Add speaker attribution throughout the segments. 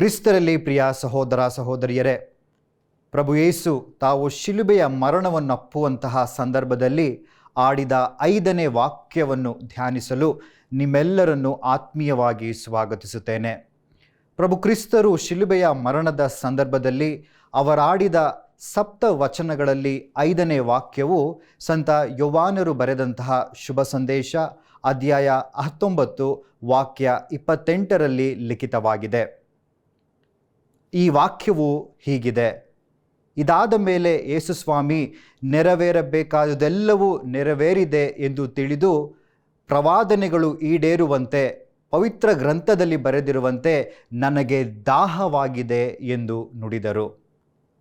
Speaker 1: ಕ್ರಿಸ್ತರಲ್ಲಿ ಪ್ರಿಯ ಸಹೋದರ ಸಹೋದರಿಯರೇ, ಪ್ರಭು ಯೇಸು ತಾವು ಶಿಲುಬೆಯ ಮರಣವನ್ನು ಅಪ್ಪುವಂತಹ ಸಂದರ್ಭದಲ್ಲಿ ಆಡಿದ ಐದನೇ ವಾಕ್ಯವನ್ನು ಧ್ಯಾನಿಸಲು ನಿಮ್ಮೆಲ್ಲರನ್ನು ಆತ್ಮೀಯವಾಗಿ ಸ್ವಾಗತಿಸುತ್ತೇನೆ. ಪ್ರಭು ಕ್ರಿಸ್ತರು ಶಿಲುಬೆಯ ಮರಣದ ಸಂದರ್ಭದಲ್ಲಿ ಅವರಾಡಿದ ಸಪ್ತ ವಚನಗಳಲ್ಲಿ ಐದನೇ ವಾಕ್ಯವು ಸಂತ ಯೊವಾನರು ಬರೆದಂತಹ ಶುಭ ಸಂದೇಶ ಅಧ್ಯಾಯ ಹತ್ತೊಂಬತ್ತು ವಾಕ್ಯ ಇಪ್ಪತ್ತೆಂಟರಲ್ಲಿ ಲಿಖಿತವಾಗಿದೆ. ಈ ವಾಕ್ಯವು ಹೀಗಿದೆ. ಇದಾದ ಮೇಲೆ ಯೇಸುಸ್ವಾಮಿ ನೆರವೇರಬೇಕಾದುದೆಲ್ಲವೂ ನೆರವೇರಿದೆ ಎಂದು ತಿಳಿದು ಪ್ರವಾದನೆಗಳು ಈಡೇರುವಂತೆ, ಪವಿತ್ರ ಗ್ರಂಥದಲ್ಲಿ ಬರೆದಿರುವಂತೆ ನನಗೆ ದಾಹವಾಗಿದೆ ಎಂದು ನುಡಿದರು.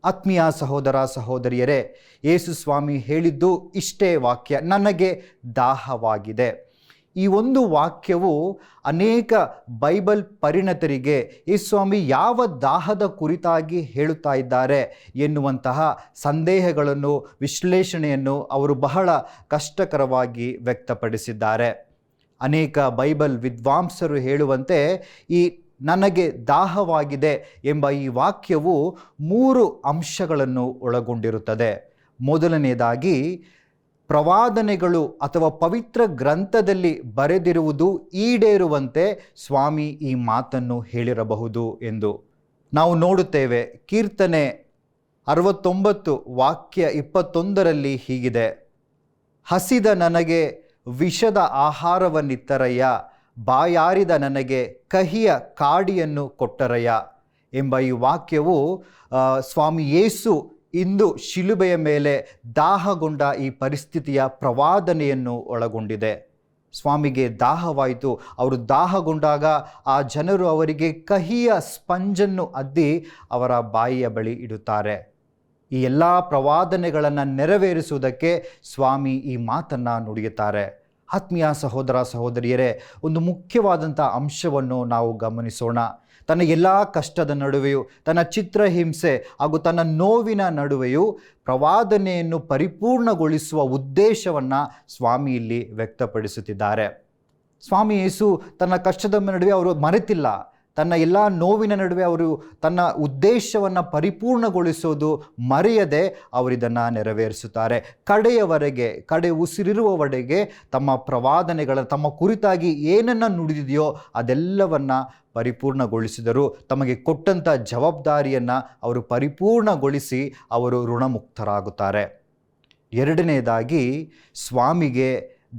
Speaker 1: ಆತ್ಮೀಯ ಸಹೋದರ ಸಹೋದರಿಯರೇ ಯೇಸುಸ್ವಾಮಿ ಹೇಳಿದ್ದು ಇಷ್ಟೇ ವಾಕ್ಯ, ನನಗೆ ದಾಹವಾಗಿದೆ. ಈ ಒಂದು ವಾಕ್ಯವು ಅನೇಕ ಬೈಬಲ್ ಪರಿಣತರಿಗೆ ಈ ಸ್ವಾಮಿ, ಯಾವ ದಾಹದ ಕುರಿತಾಗಿ ಹೇಳುತ್ತಾ ಇದ್ದಾರೆ? ಎನ್ನುವಂತಹ ಸಂದೇಹಗಳನ್ನು, ವಿಶ್ಲೇಷಣೆಯನ್ನು ಅವರು ಬಹಳ ಕಷ್ಟಕರವಾಗಿ ವ್ಯಕ್ತಪಡಿಸಿದ್ದಾರೆ. ಅನೇಕ ಬೈಬಲ್ ವಿದ್ವಾಂಸರು ಹೇಳುವಂತೆ, ಈ ನನಗೆ ದಾಹವಾಗಿದೆ ಎಂಬ ಈ ವಾಕ್ಯವು ಮೂರು ಅಂಶಗಳನ್ನು ಒಳಗೊಂಡಿರುತ್ತದೆ. ಮೊದಲನೇದಾಗಿ ಪ್ರವಾದನೆಗಳು ಅಥವಾ ಪವಿತ್ರ ಗ್ರಂಥದಲ್ಲಿ ಬರೆದಿರುವುದು ಈಡೇರುವಂತೆ ಸ್ವಾಮಿ ಈ ಮಾತನ್ನು ಹೇಳಿರಬಹುದು ಎಂದು ನಾವು ನೋಡುತ್ತೇವೆ. ಕೀರ್ತನೆ ಅರವತ್ತೊಂಬತ್ತು ವಾಕ್ಯ ಇಪ್ಪತ್ತೊಂದರಲ್ಲಿ ಹೀಗಿದೆ. ಹಸಿದ ನನಗೆ ವಿಷದ ಆಹಾರವನ್ನಿತ್ತರಯ್ಯ, ಬಾಯಾರಿದ ನನಗೆ ಕಹಿಯ ಕಾಡಿಯನ್ನು ಕೊಟ್ಟರಯ್ಯ ಎಂಬ ಈ ವಾಕ್ಯವು ಸ್ವಾಮಿ ಯೇಸು ಇಂದು ಶಿಲುಬೆಯ ಮೇಲೆ ದಾಹಗೊಂಡ ಈ ಪರಿಸ್ಥಿತಿಯ ಪ್ರವಾದನೆಯನ್ನು ಒಳಗೊಂಡಿದೆ. ಸ್ವಾಮಿಗೆ ದಾಹವಾಯಿತು. ಅವರು ದಾಹಗೊಂಡಾಗ ಆ ಜನರು ಅವರಿಗೆ ಕಹಿಯ ಸ್ಪಂಜನ್ನು ಅದ್ದಿ ಅವರ ಬಾಯಿಯ ಬಳಿ ಇಡುತ್ತಾರೆ. ಈ ಎಲ್ಲ ಪ್ರವಾದನೆಗಳನ್ನು ನೆರವೇರಿಸುವುದಕ್ಕೆ ಸ್ವಾಮಿ ಈ ಮಾತನ್ನು ನುಡಿಯುತ್ತಾರೆ. ಆತ್ಮೀಯ ಸಹೋದರ ಸಹೋದರಿಯರೇ, ಒಂದು ಮುಖ್ಯವಾದಂಥ ಅಂಶವನ್ನು ನಾವು ಗಮನಿಸೋಣ. ತನ್ನ ಎಲ್ಲ ಕಷ್ಟದ ನಡುವೆಯೂ, ತನ್ನ ಚಿತ್ರಹಿಂಸೆ ಹಾಗೂ ತನ್ನ ನೋವಿನ ನಡುವೆಯೂ ಪ್ರವಾದನೆಯನ್ನು ಪರಿಪೂರ್ಣಗೊಳಿಸುವ ಉದ್ದೇಶವನ್ನು ಸ್ವಾಮಿ ಇಲ್ಲಿ ವ್ಯಕ್ತಪಡಿಸುತ್ತಿದ್ದಾರೆ. ಸ್ವಾಮಿ ಯೇಸು ತನ್ನ ಕಷ್ಟದ ನಡುವೆ ಅವರು ಮರೆತಿಲ್ಲ. ತನ್ನ ಎಲ್ಲ ನೋವಿನ ನಡುವೆ ಅವರು ತನ್ನ ಉದ್ದೇಶವನ್ನು ಪರಿಪೂರ್ಣಗೊಳಿಸೋದು ಮರೆಯದೆ ಅವರಿದನ್ನು ನೆರವೇರಿಸುತ್ತಾರೆ. ಕಡೆಯವರೆಗೆ, ಕಡೆ ಉಸಿರಿರುವವರೆಗೆ ತಮ್ಮ ಪ್ರವಾದನೆಗಳ, ತಮ್ಮ ಕುರಿತಾಗಿ ಏನನ್ನು ನುಡಿದಿದೆಯೋ ಅದೆಲ್ಲವನ್ನು ಪರಿಪೂರ್ಣಗೊಳಿಸಿದರು. ತಮಗೆ ಕೊಟ್ಟಂಥ ಜವಾಬ್ದಾರಿಯನ್ನು ಅವರು ಪರಿಪೂರ್ಣಗೊಳಿಸಿ ಅವರು ಋಣಮುಕ್ತರಾಗುತ್ತಾರೆ. ಎರಡನೆಯದಾಗಿ ಸ್ವಾಮಿಗೆ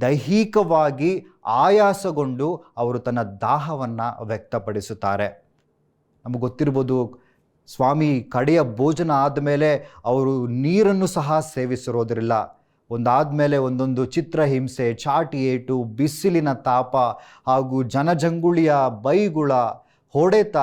Speaker 1: ದೈಹಿಕವಾಗಿ ಆಯಾಸಗೊಂಡು ಅವರು ತನ್ನ ದಾಹವನ್ನು ವ್ಯಕ್ತಪಡಿಸುತ್ತಾರೆ. ನಮಗೆ ಗೊತ್ತಿರ್ಬೋದು ಸ್ವಾಮಿ ಕಡೆಯ ಭೋಜನ ಆದಮೇಲೆ ಅವರು ನೀರನ್ನು ಸಹ ಸೇವಿಸಿರೋದಿರಲಿಲ್ಲ ಒಂದಾದಮೇಲೆ ಒಂದೊಂದು ಚಿತ್ರಹಿಂಸೆ, ಚಾಟಿ ಏಟು, ಬಿಸಿಲಿನ ತಾಪ ಹಾಗೂ ಜನಜಂಗುಳಿಯ ಬೈಗುಳ, ಹೊಡೆತ,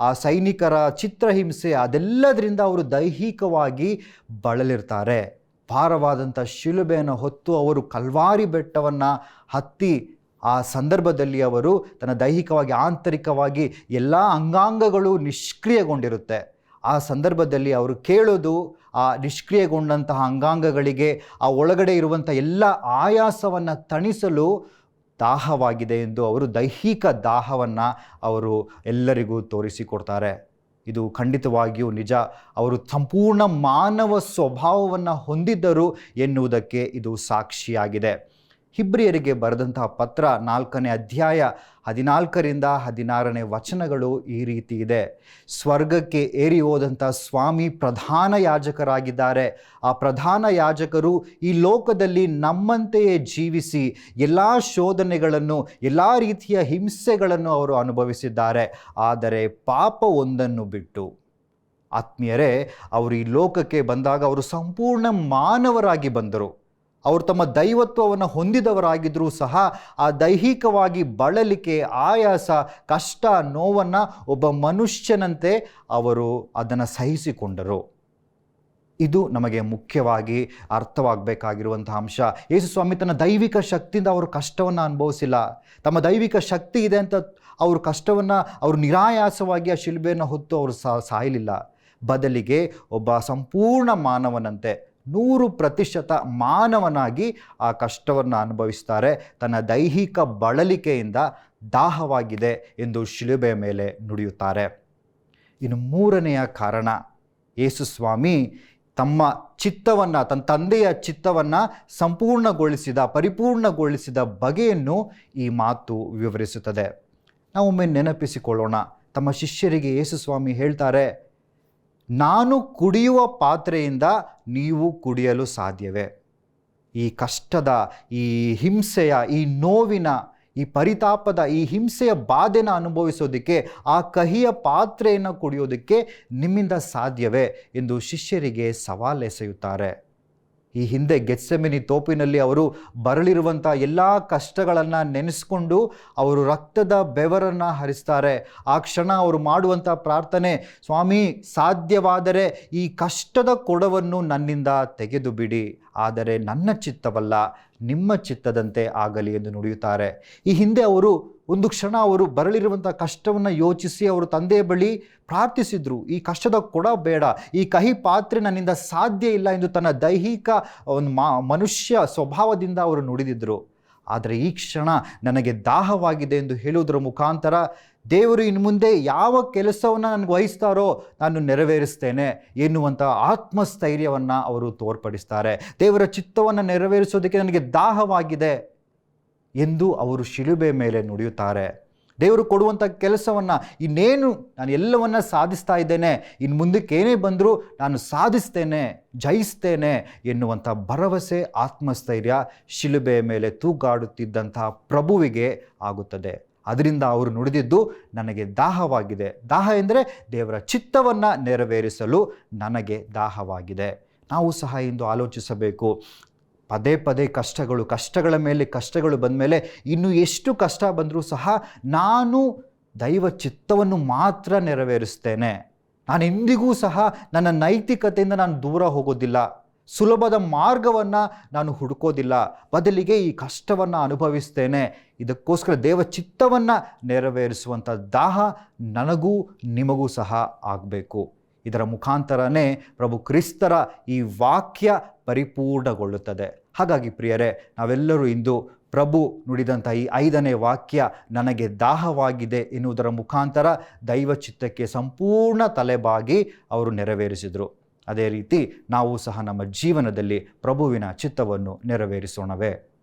Speaker 1: ಆ ಸೈನಿಕರ ಚಿತ್ರಹಿಂಸೆ ಅದೆಲ್ಲದರಿಂದ ಅವರು ದೈಹಿಕವಾಗಿ ಬಳಲಿರ್ತಾರೆ. ಭಾರವಾದಂಥ ಶಿಲುಬೆಯನ್ನು ಹೊತ್ತು ಅವರು ಕಲ್ವಾರಿ ಬೆಟ್ಟವನ್ನು ಹತ್ತಿ ಆ ಸಂದರ್ಭದಲ್ಲಿ ಅವರು ತನ್ನ ದೈಹಿಕವಾಗಿ, ಆಂತರಿಕವಾಗಿ ಎಲ್ಲ ಅಂಗಾಂಗಗಳು ನಿಷ್ಕ್ರಿಯಗೊಂಡಿರುತ್ತೆ. ಆ ಸಂದರ್ಭದಲ್ಲಿ ಅವರು ಕೇಳೋದು ಆ ನಿಷ್ಕ್ರಿಯಗೊಂಡಂತಹ ಅಂಗಾಂಗಗಳಿಗೆ, ಆ ಒಳಗಡೆ ಇರುವಂಥ ಎಲ್ಲ ಆಯಾಸವನ್ನು ತಣಿಸಲು ದಾಹವಾಗಿದೆ ಎಂದು ಅವರು ದೈಹಿಕ ದಾಹವನ್ನು ಅವರು ಎಲ್ಲರಿಗೂ ತೋರಿಸಿಕೊಡ್ತಾರೆ. ಇದು ಖಂಡಿತವಾಗಿಯೂ ನಿಜ. ಅವರು ಸಂಪೂರ್ಣ ಮಾನವ ಸ್ವಭಾವವನ್ನು ಹೊಂದಿದ್ದರು ಎನ್ನುವುದಕ್ಕೆ ಇದು ಸಾಕ್ಷಿಯಾಗಿದೆ. ಹಿಬ್ರಿಯರಿಗೆ ಬರೆದಂತಹ ಪತ್ರ ನಾಲ್ಕನೇ ಅಧ್ಯಾಯ ಹದಿನಾಲ್ಕರಿಂದ ಹದಿನಾರನೇ ವಚನಗಳು ಈ ರೀತಿ ಇದೆ. ಸ್ವರ್ಗಕ್ಕೆ ಏರಿ ಹೋದಂಥ ಸ್ವಾಮಿ ಪ್ರಧಾನ ಯಾಜಕರಾಗಿದ್ದಾರೆ. ಆ ಪ್ರಧಾನ ಯಾಜಕರು ಈ ಲೋಕದಲ್ಲಿ ನಮ್ಮಂತೆಯೇ ಜೀವಿಸಿ ಎಲ್ಲ ಶೋಧನೆಗಳನ್ನು, ಎಲ್ಲ ರೀತಿಯ ಹಿಂಸೆಗಳನ್ನು ಅವರು ಅನುಭವಿಸಿದ್ದಾರೆ. ಆದರೆ ಪಾಪ ಒಂದನ್ನು ಬಿಟ್ಟು, ಆತ್ಮೀಯರೇ, ಅವರು ಈ ಲೋಕಕ್ಕೆ ಬಂದಾಗ ಅವರು ಸಂಪೂರ್ಣ ಮಾನವರಾಗಿ ಬಂದರು. ಅವರು ತಮ್ಮ ದೈವತ್ವವನ್ನು ಹೊಂದಿದವರಾಗಿದ್ದರೂ ಸಹ ಆ ದೈಹಿಕವಾಗಿ ಬಳಲಿಕೆ, ಆಯಾಸ, ಕಷ್ಟ, ನೋವನ್ನು ಒಬ್ಬ ಮನುಷ್ಯನಂತೆ ಅವರು ಅದನ್ನು ಸಹಿಸಿಕೊಂಡರು. ಇದು ನಮಗೆ ಮುಖ್ಯವಾಗಿ ಅರ್ಥವಾಗಬೇಕಾಗಿರುವಂಥ ಅಂಶ. ಯೇಸು ಸ್ವಾಮಿ ತನ್ನ ದೈವಿಕ ಶಕ್ತಿಯಿಂದ ಅವರು ಕಷ್ಟವನ್ನು ಅನುಭವಿಸಿಲ್ಲ. ತಮ್ಮ ದೈವಿಕ ಶಕ್ತಿ ಇದೆ ಅಂತ ಅವರು ಕಷ್ಟವನ್ನು, ಅವರು ನಿರಾಯಾಸವಾಗಿ ಆ ಶಿಲ್ಬೆಯನ್ನು ಹೊತ್ತು ಅವರು ಸಾಯಲಿಲ್ಲ. ಬದಲಿಗೆ ಒಬ್ಬ ಸಂಪೂರ್ಣ ಮಾನವನಂತೆ ನೂರು ಪ್ರತಿಶತ ಮಾನವನಾಗಿ ಆ ಕಷ್ಟವನ್ನು ಅನುಭವಿಸ್ತಾರೆ. ತನ್ನ ದೈಹಿಕ ಬಳಲಿಕೆಯಿಂದ ದಾಹವಾಗಿದೆ ಎಂದು ಶಿಲುಬೆಯ ಮೇಲೆ ನುಡಿಯುತ್ತಾರೆ. ಇನ್ನು ಮೂರನೆಯ ಕಾರಣ ಯೇಸುಸ್ವಾಮಿ ತಮ್ಮ ಚಿತ್ತವನ್ನು, ತನ್ನ ತಂದೆಯ ಚಿತ್ತವನ್ನು ಸಂಪೂರ್ಣಗೊಳಿಸಿದ, ಪರಿಪೂರ್ಣಗೊಳಿಸಿದ ಬಗೆಯನ್ನು ಈ ಮಾತು ವಿವರಿಸುತ್ತದೆ. ನಾವೊಮ್ಮೆ ನೆನಪಿಸಿಕೊಳ್ಳೋಣ, ತಮ್ಮ ಶಿಷ್ಯರಿಗೆ ಯೇಸುಸ್ವಾಮಿ ಹೇಳ್ತಾರೆ ನಾನು ಕುಡಿಯುವ ಪಾತ್ರೆಯಿಂದ ನೀವು ಕುಡಿಯಲು ಸಾಧ್ಯವೇ? ಈ ಕಷ್ಟದ, ಈ ಹಿಂಸೆಯ, ಈ ನೋವಿನ, ಈ ಪರಿತಾಪದ, ಈ ಹಿಂಸೆಯ ಬಾಧೆನ ಅನುಭವಿಸೋದಕ್ಕೆ, ಆ ಕಹಿಯ ಪಾತ್ರೆಯನ್ನು ಕುಡಿಯೋದಕ್ಕೆ ನಿಮ್ಮಿಂದ ಸಾಧ್ಯವೇ? ಎಂದು ಶಿಷ್ಯರಿಗೆ ಸವಾಲೆಸೆಯುತ್ತಾರೆ. ಈ ಹಿಂದೆ ಗೆತ್ಸೆಮಿನಿ ತೋಪಿನಲ್ಲಿ ಅವರು ಬರಲಿರುವಂಥ ಎಲ್ಲ ಕಷ್ಟಗಳನ್ನು ನೆನೆಸ್ಕೊಂಡು ಅವರು ರಕ್ತದ ಬೆವರನ್ನು ಹರಿಸ್ತಾರೆ. ಆ ಕ್ಷಣ ಅವರು ಮಾಡುವಂಥ ಪ್ರಾರ್ಥನೆ, ಸ್ವಾಮಿ, ಸಾಧ್ಯವಾದರೆ ಈ ಕಷ್ಟದ ಕೊಡವನ್ನು ನನ್ನಿಂದ ತೆಗೆದು ಬಿಡಿ ಆದರೆ ನನ್ನ ಚಿತ್ತವಲ್ಲ, ನಿಮ್ಮ ಚಿತ್ತದಂತೆ ಆಗಲಿ ಎಂದು ನುಡಿಯುತ್ತಾರೆ. ಈ ಹಿಂದೆ ಅವರು ಒಂದು ಕ್ಷಣ ಅವರು ಬರಲಿರುವಂಥ ಕಷ್ಟವನ್ನು ಯೋಚಿಸಿ ಅವರು ತಂದೆಯ ಬಳಿ ಪ್ರಾರ್ಥಿಸಿದರು. ಈ ಕಷ್ಟದ ಕೊಡ ಬೇಡ, ಈ ಕಹಿ ಪಾತ್ರೆ ನನ್ನಿಂದ ಸಾಧ್ಯ ಇಲ್ಲ ಎಂದು ತನ್ನ ದೈಹಿಕ ಒಂದು ಮನುಷ್ಯ ಸ್ವಭಾವದಿಂದ ಅವರು ನುಡಿದಿದ್ದರು ಆದರೆ ಈ ಕ್ಷಣ ನನಗೆ ದಾಹವಾಗಿದೆ ಎಂದು ಹೇಳುವುದರ ಮುಖಾಂತರ ದೇವರು ಇನ್ನು ಮುಂದೆ ಯಾವ ಕೆಲಸವನ್ನು ನನಗೆ ವಹಿಸ್ತಾರೋ ನಾನು ನೆರವೇರಿಸ್ತೇನೆ ಎನ್ನುವಂಥ ಆತ್ಮಸ್ಥೈರ್ಯವನ್ನು ಅವರು ತೋರ್ಪಡಿಸ್ತಾರೆ. ದೇವರ ಚಿತ್ತವನ್ನು ನೆರವೇರಿಸೋದಕ್ಕೆ ನನಗೆ ದಾಹವಾಗಿದೆ ಎಂದು ಅವರು ಶಿಲುಬೆ ಮೇಲೆ ನುಡಿಯುತ್ತಾರೆ. ದೇವರು ಕೊಡುವಂಥ ಕೆಲಸವನ್ನು ಇನ್ನೇನು ನಾನು ಎಲ್ಲವನ್ನ ಸಾಧಿಸ್ತಾ ಇದ್ದೇನೆ ಇನ್ನು ಮುಂದಕ್ಕೆ ಏನೇ ಬಂದರೂ ನಾನು ಸಾಧಿಸ್ತೇನೆ, ಜಯಿಸ್ತೇನೆ ಎನ್ನುವಂಥ ಭರವಸೆ, ಆತ್ಮಸ್ಥೈರ್ಯ ಶಿಲುಬೆಯ ಮೇಲೆ ತೂಗಾಡುತ್ತಿದ್ದಂತಹ ಪ್ರಭುವಿಗೆ ಆಗುತ್ತದೆ. ಅದರಿಂದ ಅವರು ನುಡಿದಿದ್ದು ನನಗೆ ದಾಹವಾಗಿದೆ. ದಾಹ ಎಂದರೆ ದೇವರ ಚಿತ್ತವನ್ನು ನೆರವೇರಿಸಲು ನನಗೆ ದಾಹವಾಗಿದೆ. ನಾವು ಸಹ ಇಂದು ಆಲೋಚಿಸಬೇಕು. ಪದೇ ಪದೇ ಕಷ್ಟಗಳು, ಕಷ್ಟಗಳ ಮೇಲೆ ಕಷ್ಟಗಳು ಬಂದ ಮೇಲೆ ಇನ್ನು ಎಷ್ಟು ಕಷ್ಟ ಬಂದರೂ ಸಹ ನಾನು ದೈವ ಚಿತ್ತವನ್ನು ಮಾತ್ರ ನೆರವೇರಿಸ್ತೇನೆ. ನಾನು ಎಂದಿಗೂ ಸಹ ನನ್ನ ನೈತಿಕತೆಯಿಂದ ನಾನು ದೂರ ಹೋಗೋದಿಲ್ಲ. ಸುಲಭದ ಮಾರ್ಗವನ್ನು ನಾನು ಹುಡುಕೋದಿಲ್ಲ. ಬದಲಿಗೆ ಈ ಕಷ್ಟವನ್ನು ಅನುಭವಿಸ್ತೇನೆ. ಇದಕ್ಕೋಸ್ಕರ ದೇವ ಚಿತ್ತವನ್ನು ನೆರವೇರಿಸುವಂಥ ದಾಹ ನನಗೂ ನಿಮಗೂ ಸಹ ಆಗಬೇಕು. ಇದರ ಮುಖಾಂತರನೇ ಪ್ರಭು ಕ್ರಿಸ್ತರ ಈ ವಾಕ್ಯ ಪರಿಪೂರ್ಣಗೊಳ್ಳುತ್ತದೆ. ಹಾಗಾಗಿ ಪ್ರಿಯರೇ, ನಾವೆಲ್ಲರೂ ಇಂದು ಪ್ರಭು ನುಡಿದಂಥ ಈ ಐದನೇ ವಾಕ್ಯ ನನಗೆ ದಾಹವಾಗಿದೆ ಎನ್ನುವುದರ ಮುಖಾಂತರ ದೈವ ಚಿತ್ತಕ್ಕೆ ಸಂಪೂರ್ಣ ತಲೆಬಾಗಿ ಅವರು ನೆರವೇರಿಸಿದರು. ಅದೇ ರೀತಿ ನಾವು ಸಹ ನಮ್ಮ ಜೀವನದಲ್ಲಿ ಪ್ರಭುವಿನ ಚಿತ್ತವನ್ನು ನೆರವೇರಿಸೋಣವೇ.